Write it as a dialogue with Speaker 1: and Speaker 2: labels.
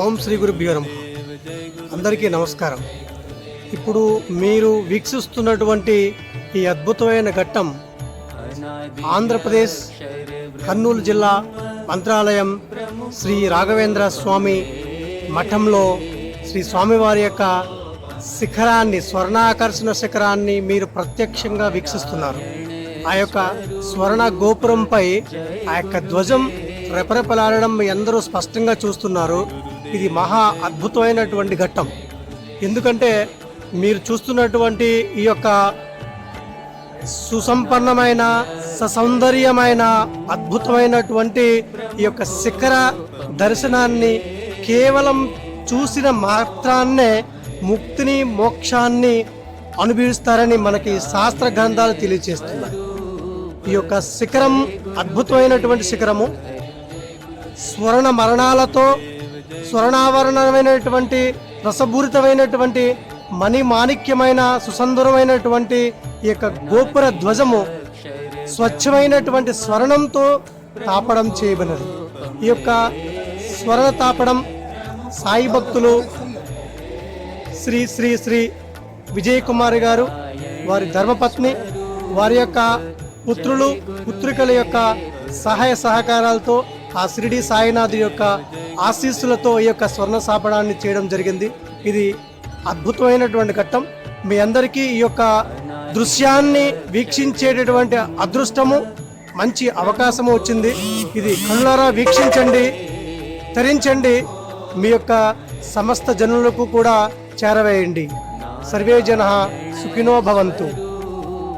Speaker 1: ఓం శ్రీ గురు నమ అందరికీ నమస్కారం. ఇప్పుడు మీరు వీక్షిస్తున్నటువంటి ఈ అద్భుతమైన ఘట్టం ఆంధ్రప్రదేశ్ కర్నూలు జిల్లా మంత్రాలయం శ్రీ రాఘవేంద్ర స్వామి మఠంలో శ్రీ స్వామివారి యొక్క శిఖరాన్ని స్వర్ణాకర్షణ శిఖరాన్ని మీరు ప్రత్యక్షంగా వీక్షిస్తున్నారు. ఆ యొక్క స్వర్ణ గోపురంపై ఆ యొక్క ధ్వజం రెపరెపలాడడం మీ అందరూ స్పష్టంగా చూస్తున్నారు. ఇది మహా అద్భుతమైనటువంటి ఘట్టం. ఎందుకంటే మీరు చూస్తున్నటువంటి ఈ యొక్క సుసంపన్నమైన ససౌందర్యమైన అద్భుతమైనటువంటి ఈ యొక్క శిఖర దర్శనాన్ని కేవలం చూసిన మాత్రాన్నే ముక్తిని మోక్షాన్ని అనుభవిస్తారని మనకి శాస్త్ర గ్రంథాలు తెలియజేస్తున్నాయి ఈ యొక్క శిఖరం అద్భుతమైనటువంటి శిఖరము. స్వర్ణ మరణాలతో స్వర్ణావరణమైనటువంటి రసభూరితమైనటువంటి మణి మాణిక్యమైన సుసందరమైనటువంటి ఈ యొక్క గోపుర ధ్వజము స్వచ్ఛమైనటువంటి స్వర్ణంతో తాపడం చేయబడినది. ఈ యొక్క స్వర్ణ తాపడం సాయి భక్తులు శ్రీ శ్రీ శ్రీ విజయ్ కుమార్ గారు వారి ధర్మపత్ని వారి యొక్క పుత్రులు పుత్రికల యొక్క సహాయ సహకారాలతో ఆ షిరిడి సాయినాథ్ యొక్క ఆశీస్సులతో ఈ యొక్క స్వర్ణ సాపడాన్ని చేయడం జరిగింది. ఇది అద్భుతమైనటువంటి ఘట్టం. మీ అందరికీ ఈ యొక్క దృశ్యాన్ని వీక్షించేటటువంటి అదృష్టము మంచి అవకాశము వచ్చింది. ఇది కళ్ళారా వీక్షించండి తరించండి. మీ యొక్క సమస్త జనులకు కూడా చేరవేయండి. సర్వే జన సుఖినో భవంతు.